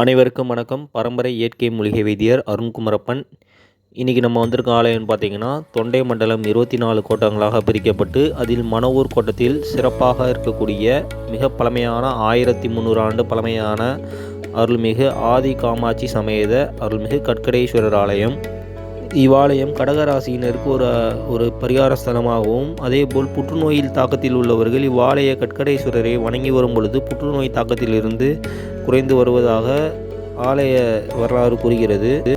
அனைவருக்கும் வணக்கம். பரம்பரை இயற்கை மூலிகை வைத்தியர் அருண்குமரப்பன். இன்றைக்கி நம்ம வந்திருக்க ஆலயம்னு பார்த்தீங்கன்னா தொண்டை மண்டலம் இருபத்தி நாலு கோட்டங்களாக பிரிக்கப்பட்டு அதில் மணவூர் கோட்டத்தில் சிறப்பாக இருக்கக்கூடிய மிக பழமையான ஆயிரத்தி முந்நூறு ஆண்டு பழமையான அருள்மிகு ஆதி காமாட்சி சமேத அருள்மிகு கட்கடேஸ்வரர் ஆலயம். இவ்வாலயம் கடகராசியினருக்கு ஒரு ஒரு பரிகார ஸ்தலமாகவும் அதேபோல் புற்றுநோயில் தாக்கத்தில் உள்ளவர்கள் இவ்வாலய கட்கடேஸ்வரரை வணங்கி வரும் பொழுது புற்றுநோய் தாக்கத்திலிருந்து குறைந்து வருவதாக ஆலய வரலாறு கூறுகிறது.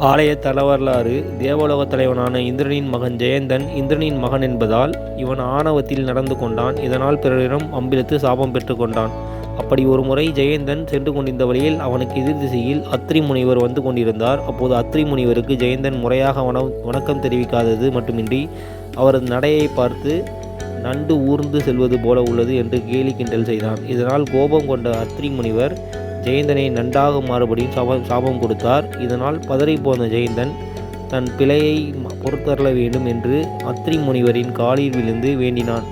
ஆலய தல வரலாறு தேவலோக தலைவனான இந்திரனின் மகன் ஜெயந்தன் இந்திரனின் மகன் என்பதால் இவன் ஆணவத்தில் நடந்து கொண்டான். இதனால் பிறரிடம் அம்பிழுத்து சாபம் பெற்றுக்கொண்டான் அப்படி ஒரு முறை ஜெயந்தன் சென்று கொண்டிருந்த வழியில் அவனுக்கு எதிர் திசையில் அத்ரி முனிவர் வந்து கொண்டிருந்தார். அப்போது அத்ரி முனிவருக்கு ஜெயந்தன் முறையாக வன வணக்கம் தெரிவிக்காதது மட்டுமின்றி அவரது நடையை பார்த்து நண்டு ஊர்ந்து செல்வது போல உள்ளது என்று கேலி கிண்டல் செய்தான். இதனால் கோபம் கொண்ட அத்ரி முனிவர் ஜெயந்தனை நன்றாக மாறுபடியும் சாபம் சாபம் கொடுத்தார். இதனால் பதறி போன ஜெயந்தன் தன் பிழையை பொறுத்தரல வேண்டும் என்று அத்ரி முனிவரின் காலில் விழுந்து வேண்டினான்.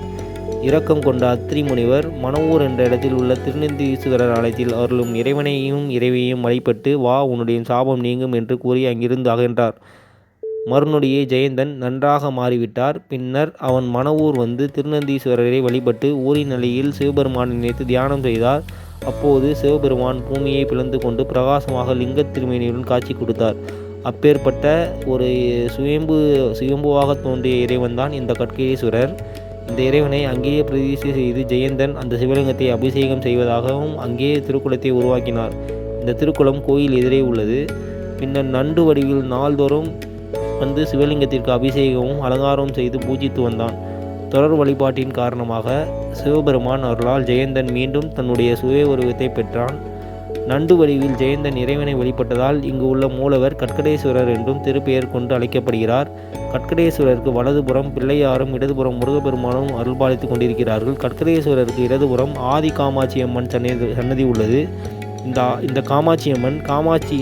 இரக்கம் கொண்ட அத்திரி முனிவர் மணவூர் என்ற இடத்தில் உள்ள திருநெந்தீஸ்வரர் ஆலயத்தில் அருளும் இறைவனையும் இறைவையும் வழிபட்டு வா உன்னுடைய சாபம் நீங்கும் என்று கூறி அங்கிருந்து அகன்றார். மறுநொடியே ஜெயந்தன் நன்றாக மாறிவிட்டார். பின்னர் அவன் மணவூர் வந்து திருநந்தீஸ்வரரை வழிபட்டு ஊரின் நிலையில் சிவபெருமானை நினைத்து தியானம் செய்தார். அப்போது சிவபெருமான் பூமியை பிளந்து கொண்டு பிரகாசமாக லிங்க திருமேனியுடன் காட்சி கொடுத்தார். அப்பேற்பட்ட ஒரு சுயம்பு சுயம்புவாக தோன்றிய இறைவன்தான் இந்த கட்கேஸ்வரர் இந்த இறைவனை அங்கேயே பிரதிஷ்டை செய்து ஜெயந்தன் அந்த சிவலிங்கத்தை அபிஷேகம் செய்வதாகவும் அங்கேயே திருக்குளத்தை உருவாக்கினார். இந்த திருக்குளம் கோயில் எதிரே உள்ளது. பின்னர் நண்டு வடிவில் நாள்தோறும் வந்து சிவலிங்கத்திற்கு அபிஷேகமும் அலங்காரம் செய்து பூஜித்து வந்தான். தொடர் வழிபாட்டின் காரணமாக சிவபெருமான் அருளால் ஜெயந்தன் மீண்டும் தன்னுடைய சுய உருவத்தை பெற்றான். நண்டு வடிவில் ஜெயந்தன் இறைவனை வழிபட்டதால் இங்கு உள்ள மூலவர் கட்கடேஸ்வரர் என்றும் திருப்பெயர் கொண்டு அழைக்கப்படுகிறார். கட்கடேஸ்வரருக்கு வலதுபுறம் பிள்ளையாரும் இடதுபுறம் முருகப்பெருமானும் அருள்பாலித்து கொண்டிருக்கிறார்கள். கட்கடேஸ்வரருக்கு இடதுபுறம் ஆதி காமாட்சி அம்மன் சன்னதி சன்னதி உள்ளது. இந்த இந்த காமாட்சி அம்மன் காமாட்சி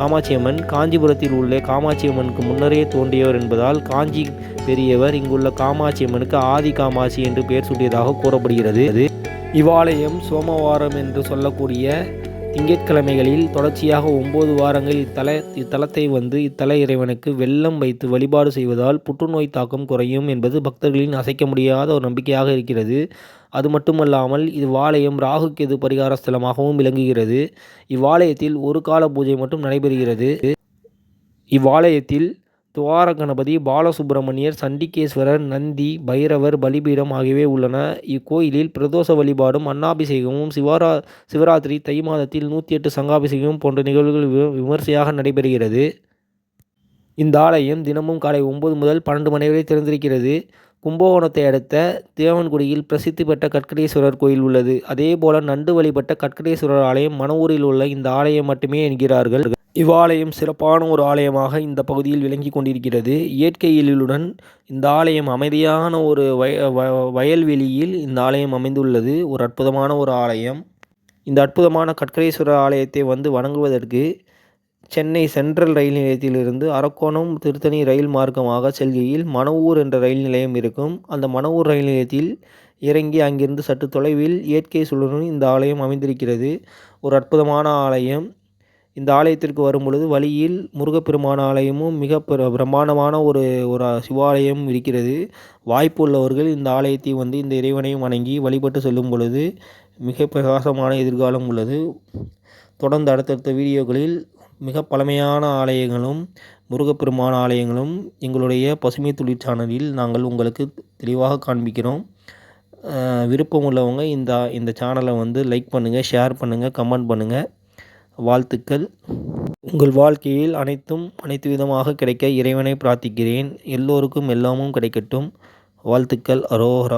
காமாட்சியம்மன் காஞ்சிபுரத்தில் உள்ள காமாட்சியம்மனுக்கு முன்னரே தோன்றியவர் என்பதால் காஞ்சி பெரியவர் இங்குள்ள காமாட்சியம்மனுக்கு ஆதி காமாட்சி என்று பெயர் சூட்டியதாக கூறப்படுகிறது. இவ்வாலயம் சோமவாரம் என்று சொல்லக்கூடிய திங்கட்கிழமைகளில் தொடர்ச்சியாக ஒன்பது வாரங்கள் இத்தல இத்தலத்தை வந்து இத்தல இறைவனுக்கு வெள்ளம் வைத்து வழிபாடு செய்வதால் புற்றுநோய் தாக்கம் குறையும் என்பது பக்தர்களின் அசைக்க முடியாத ஒரு நம்பிக்கையாக இருக்கிறது. அது மட்டுமல்லாமல் இவ்வாலயம் ராகு கேது பரிகார ஸ்தலமாகவும் விளங்குகிறது. இவ்வாலயத்தில் ஒரு கால பூஜை மட்டும் நடைபெறுகிறது. இவ்வாலயத்தில் துவார கணபதி பாலசுப்பிரமணியர் சண்டிகேஸ்வரர் நந்தி பைரவர் பலிபீடம் ஆகியவை உள்ளன. இக்கோயிலில் பிரதோஷ வழிபாடும் அன்னாபிஷேகமும் சிவரா சிவராத்திரி தை மாதத்தில் நூற்றி எட்டு சங்காபிஷேகம் போன்ற நிகழ்வுகள் விமர்சையாக நடைபெறுகிறது. இந்த ஆலயம் தினமும் காலை ஒம்பது முதல் பன்னெண்டு மணி வரை திறந்திருக்கிறது. கும்பகோணத்தை அடுத்த தேவன்குடியில் பிரசித்தி பெற்ற கட்கடேஸ்வரர் கோயில் உள்ளது. அதே போல நண்டு வழிபட்ட கட்கடேஸ்வரர் ஆலயம் மணவூரில் உள்ள இந்த ஆலயம் மட்டுமே என்கிறார்கள். இவ்வாலயம் சிறப்பான ஒரு ஆலயமாக இந்த பகுதியில் விளங்கி கொண்டிருக்கிறது. இயற்கை எழிலுடன் இந்த ஆலயம் அமைதியான ஒரு வய வயல்வெளியில் இந்த ஆலயம் அமைந்துள்ளது. ஒரு அற்புதமான ஒரு ஆலயம். இந்த அற்புதமான கட்கரேஸ்வரர் ஆலயத்தை வந்து வணங்குவதற்கு சென்னை சென்ட்ரல் ரயில் நிலையத்திலிருந்து அரக்கோணம் திருத்தணி ரயில் மார்க்கமாக செல்கையில் மணவூர் என்ற ரயில் நிலையம் இருக்கும். அந்த மணவூர் ரயில் நிலையத்தில் இறங்கி அங்கிருந்து சற்று தொலைவில் இயற்கை சூழலும் இந்த ஆலயம் அமைந்திருக்கிறது. ஒரு அற்புதமான ஆலயம். இந்த ஆலயத்திற்கு வரும் பொழுது வழியில் முருகப்பெருமான ஆலயமும் மிக பிரம்மாண்டமான ஒரு ஒரு சிவாலயம் இருக்கிறது. வாய்ப்பு உள்ளவர்கள் இந்த ஆலயத்தை வந்து இந்த இறைவனையும் வணங்கி வழிபட்டு செல்லும் பொழுது மிக பிரகாசமான எதிர்காலம் உள்ளது. தொடர்ந்து அடுத்தடுத்த வீடியோக்களில் மிக பழமையான ஆலயங்களும் முருகப்பெருமான ஆலயங்களும் எங்களுடைய பசுமை தொழில் சேனலில் நாங்கள் உங்களுக்கு தெளிவாக காண்பிக்கிறோம். விருப்பம் உள்ளவங்க இந்த இந்த சேனலை வந்து லைக் பண்ணுங்கள் ஷேர் பண்ணுங்கள் கமெண்ட் பண்ணுங்கள் வாழ்த்துக்கள். உங்கள் வாழ்க்கையில் அனைத்தும் அனைத்து விதமாக கிடைக்க இறைவனை பிரார்த்திக்கிறேன். எல்லோருக்கும் எல்லாமும் கிடைக்கட்டும். வாழ்த்துக்கள் அரோஹரா